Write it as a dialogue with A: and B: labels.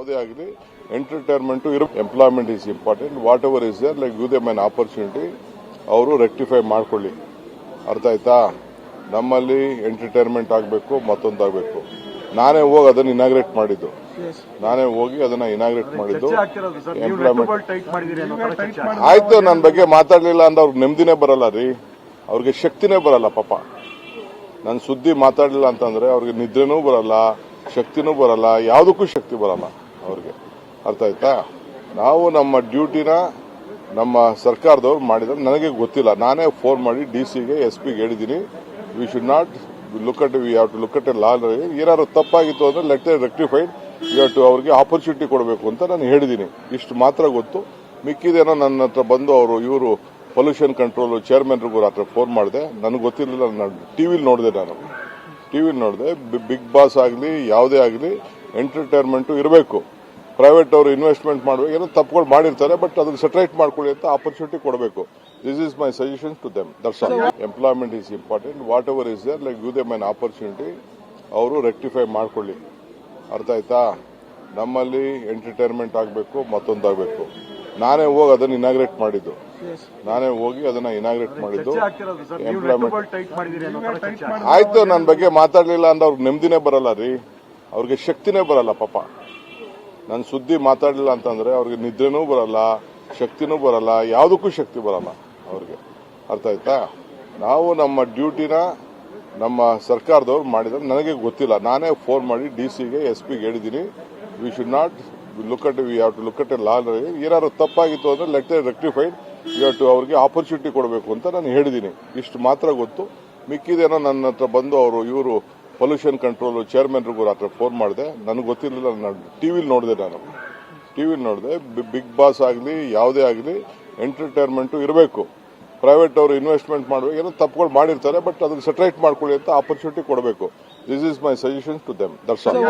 A: ಯಾವುದೇ ಆಗಲಿ ಎಂಟರ್ಟೈನ್ಮೆಂಟ್ ಇರೋ employment is important whatever is there like give them an opportunity ಅವರು ರೆಕ್ಟಿಫೈ ಮಾಡ್ಕೊಳ್ಳಿ. ಅರ್ಥ ಆಯ್ತಾ? ನಮ್ಮಲ್ಲಿ ಎಂಟರ್ಟೈನ್ಮೆಂಟ್ ಆಗಬೇಕು ಮತ್ತೊಂದಾಗಬೇಕು ನಾನೇ ಹೋಗಿ ಅದನ್ನ ಇನಾಗ್ರೇಟ್ ಮಾಡಿದ್ದು. ನಾನೇ ಹೋಗಿ ಅದನ್ನ ಇನಾಗ್ರೇಟ್ ಮಾಡಿದ್ದು. ಎಂಪ್ಲಾಯ್ಮೆಂಟ್ ಆಯ್ತು ನನ್ನ ಬಗ್ಗೆ ಮಾತಾಡ್ಲಿಲ್ಲ ಅಂದ್ರೆ ಅವ್ರಿಗೆ ನೆಮ್ಮದಿನೇ ಬರಲ್ಲ ರೀ. ಅವ್ರಿಗೆ ಶಕ್ತಿನೇ ಬರಲ್ಲ ಪಾಪ. ನನ್ನ ಸುದ್ದಿ ಮಾತಾಡಲಿಲ್ಲ ಅಂತಂದ್ರೆ ಅವ್ರಿಗೆ ನಿದ್ರೆನೂ ಬರಲ್ಲ ಶಕ್ತಿನೂ ಬರಲ್ಲ ಯಾವುದಕ್ಕೂ ಶಕ್ತಿ ಬರಲ್ಲ. ಅವ್ರಿಗೆ. ಅರ್ಥ ಆಯ್ತಾ? ನಾವು ನಮ್ಮ ಡ್ಯೂಟಿನ ನಮ್ಮ ಸರ್ಕಾರದವ್ರು ಮಾಡಿದ್ರೆ ನನಗೆ ಗೊತ್ತಿಲ್ಲ. ನಾನೇ ಫೋನ್ ಮಾಡಿ ಡಿ ಸಿಗೆ, ಎಸ್ ಪಿಗೆ ಹೇಳಿದ್ದೀನಿ we should not look at we have to look at a law ಏನಾದ್ರು ತಪ್ಪಾಗಿತ್ತು ಅಂದ್ರೆ ಲೆಟ್ ರೆಕ್ಟಿಫೈಡ್ ಯು ಟು ಅವ್ರಿಗೆ ಆಪರ್ಚುನಿಟಿ ಕೊಡಬೇಕು ಅಂತ ನಾನು ಹೇಳಿದ್ದೀನಿ. ಇಷ್ಟು ಮಾತ್ರ ಗೊತ್ತು. ಮಿಕ್ಕಿದೇನೋ ನನ್ನ ಹತ್ರ ಬಂದು ಅವರು, ಇವರು ಪೊಲ್ಯೂಷನ್ ಕಂಟ್ರೋಲ್ ಚೇರ್ಮನ್ರಿಗೂ ಹತ್ರ ಫೋನ್ ಮಾಡಿದೆ. ನನಗೆ ಗೊತ್ತಿರಲಿಲ್ಲ. ನಾನು ಟಿವಿಲಿ ನೋಡಿದೆ ನಾನು. ಟಿವಿಲಿ ನೋಡಿದೆ. ಬಿಗ್ ಬಾಸ್ ಆಗಲಿ, ಯಾವುದೇ ಆಗಲಿ ಎಂಟರ್ಟೈನ್ಮೆಂಟ್ ಇರಬೇಕು. ಪ್ರೈವೇಟ್ ಅವರು ಇನ್ವೆಸ್ಟ್ಮೆಂಟ್ ಮಾಡಬೇಕು ಏನೋ ತಪ್ಪುಗಳು ಮಾಡಿರ್ತಾರೆ ಬಟ್ ಅದನ್ನ ಸೆಟ್ರೈಟ್ ಮಾಡ್ಕೊಳ್ಳಿ ಅಂತ ಆಪರ್ಚುನಿಟಿ ಕೊಡಬೇಕು. This is my suggestion to them that's all employment is important whatever is there like give them an opportunity ಅವರು ರೆಕ್ಟಿಫೈ ಮಾಡ್ಕೊಳ್ಳಿ. ಅರ್ಥ ಆಯ್ತಾ? ನಮ್ಮಲ್ಲಿ ಎಂಟರ್ಟೈನ್ಮೆಂಟ್ ಆಗಬೇಕು ಮತ್ತೊಂದಾಗಬೇಕು ನಾನೇ ಹೋಗಿ ಅದನ್ನು ಇನಾಗ್ರೇಟ್ ಮಾಡಿದ್ದು. ನಾನೇ ಹೋಗಿ ಅದನ್ನ ಇನಾಗ್ರೇಟ್ ಮಾಡಿದ್ದು. ಎಂಪ್ಲಾಯ್ಮೆಂಟ್. ಆಯ್ತು ನನ್ನ ಬಗ್ಗೆ ಮಾತಾಡಲಿಲ್ಲ ಅಂದ್ರೆ ಅವ್ರಿಗೆ ನೆಮ್ಮದಿನೇ ಬರಲ್ಲ ರೀ. ಅವ್ರಿಗೆ ಶಕ್ತಿನೇ ಬರಲ್ಲ, ಪಾಪ. ನನ್ನ ಸುದ್ದಿ ಮಾತಾಡಲಿಲ್ಲ ಅಂತಂದ್ರೆ ಅವ್ರಿಗೆ ನಿದ್ರೆನೂ ಬರಲ್ಲ, ಶಕ್ತಿನೂ ಬರಲ್ಲ, ಯಾವುದಕ್ಕೂ ಶಕ್ತಿ ಬರಲ್ಲ ಅವ್ರಿಗೆ. ಅರ್ಥ ಆಯ್ತಾ? ನಾವು ನಮ್ಮ ಡ್ಯೂಟಿನ ನಮ್ಮ ಸರ್ಕಾರದವ್ರು ಮಾಡಿದ್ರೆ ನನಗೆ ಗೊತ್ತಿಲ್ಲ. ನಾನೇ ಫೋನ್ ಮಾಡಿ ಡಿ ಸಿಗೆ, ಎಸ್ ಪಿಗೆ ಹೇಳಿದ್ದೀನಿ we should not look at we have to look at a law ಏನಾದ್ರು ತಪ್ಪಾಗಿತ್ತು ಅಂದ್ರೆ ಲೆಟ್ ರೆಕ್ಟಿಫೈಡ್ ಯು ಟು ಅವ್ರಿಗೆ ಆಪರ್ಚುನಿಟಿ ಕೊಡಬೇಕು ಅಂತ ನಾನು ಹೇಳಿದ್ದೀನಿ. ಇಷ್ಟು ಮಾತ್ರ ಗೊತ್ತು. ಮಿಕ್ಕಿದೇನೋ ನನ್ನ ಹತ್ರ ಬಂದು ಅವರು, ಇವರು ಪೊಲ್ಯೂಷನ್ ಕಂಟ್ರೋಲ್ ಚೇರ್ಮನ್ರಿಗೂ ರಾತ್ರಿ ಫೋನ್ ಮಾಡಿದೆ. ನನಗೆ ಗೊತ್ತಿರಲಿಲ್ಲ, ನಾನು ಟಿವಿಲಿ ನೋಡಿದೆ ನಾನು. ಟಿವಿಲಿ ನೋಡಿದೆ ಬಿಗ್ ಬಾಸ್ ಆಗಲಿ, ಯಾವುದೇ ಆಗಲಿ ಎಂಟರ್ಟೈನ್ಮೆಂಟು ಇರಬೇಕು. ಪ್ರೈವೇಟ್ ಅವರು ಇನ್ವೆಸ್ಟ್ಮೆಂಟ್ ಮಾಡಬೇಕು ಏನೋ ತಪ್ಪುಗಳು ಮಾಡಿರ್ತಾರೆ ಬಟ್ ಅದಕ್ಕೆ ಸೆಟ್ರೈಟ್ ಮಾಡ್ಕೊಳ್ಳಿ ಅಂತ ಆಪರ್ಚುನಿಟಿ ಕೊಡಬೇಕು. This is my suggestion to them all